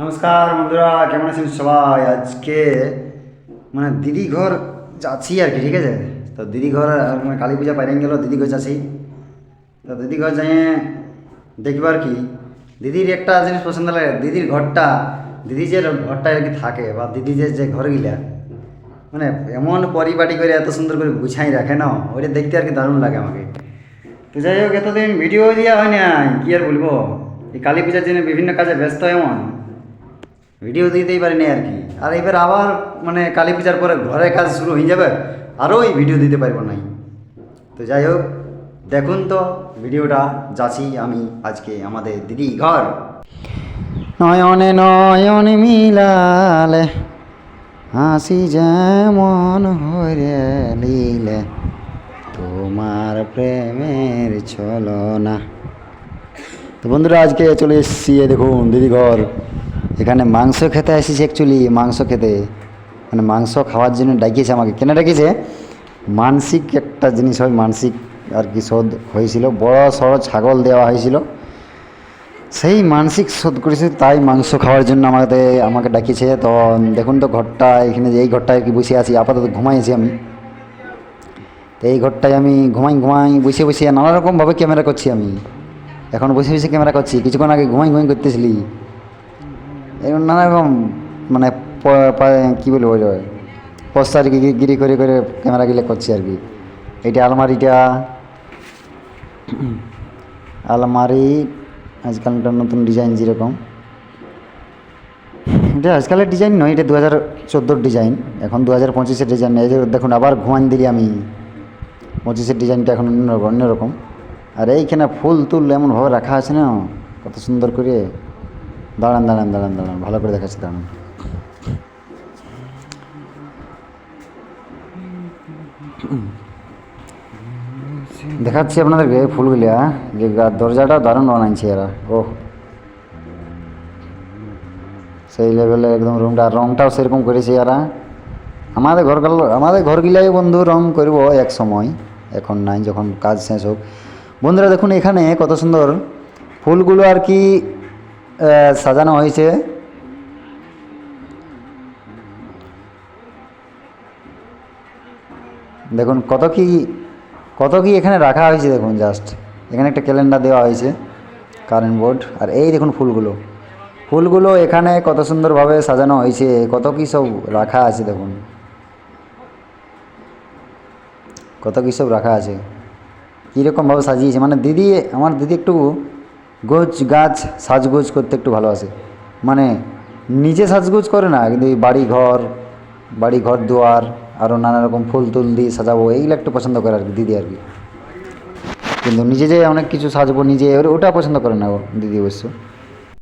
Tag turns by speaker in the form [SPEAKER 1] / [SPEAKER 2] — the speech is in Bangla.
[SPEAKER 1] নমস্কার বন্ধুরা, কেমন আছেন সবাই? আজকে মানে দিদি ঘর যাচ্ছি আর কি, ঠিক আছে? তো দিদি ঘর, আর মানে কালী পূজা পাইরেন গেল, দিদি ঘর যাচ্ছি। তো দিদি ঘর যাই দেখবার কি, দিদির একটা জিনিস পছন্দ লাগে, দিদির ঘরটা, দিদি যে ঘরটা আর কি থাকে, বা দিদি যে যে ঘর গিলা মানে এমন পরিপাটি করে এত সুন্দর করে গুছাই রাখে না, ওইটা দেখতে আর কি দারুণ লাগে আমাকে। তো যাই হোক, এতদিন ভিডিও দেওয়া হয় না কি আর বলব? এই কালী পূজার জন্য বিভিন্ন কাজে ব্যস্ত এমন। ভিডিও দিতেই পারিনি আর কি। আর এবার আবার মানে কালী পূজার পরে ঘরের কাজ শুরু হয়ে যাবে, আরও এই ভিডিও দিতে পারব নাই। তো যাই হোক, দেখুন তো ভিডিওটা, যাচ্ছি আমি আজকে আমাদের দিদি ঘর। নয়নে নয়ন মিলালে, হাসি যেমন হরে লীলে, তোমার প্রেমের ছলনা। তো বন্ধুরা, আজকে চলে এসছি দেখুন দিদি ঘর। এখানে মাংস খেতে এসেছি অ্যাকচুয়ালি মাংস খেতে। মানে মাংস খাওয়ার জন্য ডাকিয়েছে আমাকে। কেন ডাকিয়েছে? মানসিক একটা জিনিস হয়, মানসিক আর কি শোধ হয়েছিল। বড় সড়ো ছাগল দেওয়া হয়েছিল। সেই মানসিক শোধ করেছে, তাই মাংস খাওয়ার জন্য আমাকে আমাকে ডাকিয়েছে। তো দেখুন তো ঘরটা, এখানে যে এই ঘরটায় কি বসে আছি, আপাতত ঘুমাইছি আমি। তো এই ঘরটায় আমি ঘুমাই ঘুমাই, বসে বসে নানা রকমভাবে ক্যামেরা করছি আমি। এখন বসে বসে ক্যামেরা করছি। কিছুক্ষণ আগে ঘুমাই ঘুমাই করতেছিলি। এরকম নানা রকম মানে কী বলব পোস্টার গিরি করে করে ক্যামেরা গিলে করছি আর কি। এটা আলমারিটা, আলমারি আজকালটার নতুন ডিজাইন যেরকম। এটা আজকালের ডিজাইন নয়, এটা দু হাজার চোদ্দোর ডিজাইন এখন দু হাজার পঁচিশের ডিজাইন এই দেখুন, আবার ঘুমান দিলি আমি। পঁচিশের ডিজাইনটা এখন অন্যরকম অন্যরকম। আর এইখানে ফুল তুল এমনভাবে রাখা আছে না? কত সুন্দর করে। দাঁড়ান দাঁড়ান দাঁড়ান দাঁড়ান, ভালো করে দেখাচ্ছি, দাঁড়ান। দেখাচ্ছি আপনাদেরকে ফুলগুলা যে দরজাটা দারুণ বানাইছে এরা। ও সেই লেভেলে একদম রুমটা, রংটাও সেরকম করেছে এরা। আমাদের ঘর আমাদের ঘরগুলাই বন্ধু রং করব এক সময়, এখন নাই, যখন কাজ শেষ হোক। বন্ধুরা, দেখুন এখানে কত সুন্দর ফুলগুলো আর কি সাজানো হয়েছে। দেখুন, কত কি কত কি এখানে রাখা হয়েছে দেখুন জাস্ট এখানে একটা ক্যালেন্ডার দেওয়া হয়েছে কারেন্ট বোর্ড আর এই দেখুন ফুলগুলো। ফুলগুলো এখানে কত সুন্দরভাবে সাজানো হয়েছে, কত কি সব রাখা আছে দেখুন। কত কি সব রাখা আছে। কীরকমভাবে সাজিয়েছে। মানে দিদি, আমার দিদি একটু গোছ গাছ সাজগোজ করতে একটু ভালোবাসে মানে নিজে সাজগোজ করে না, কিন্তু এই বাড়ি ঘর বাড়ি ঘর দুয়ার আরও নানা রকম ফুল তুল দিয়ে সাজাবো, এইগুলো একটু পছন্দ করে আর কি, দিদি আর কি। কিন্তু নিজে যে অনেক কিছু সাজবো নিজে, ওটা পছন্দ করে না ও দিদি অবশ্য।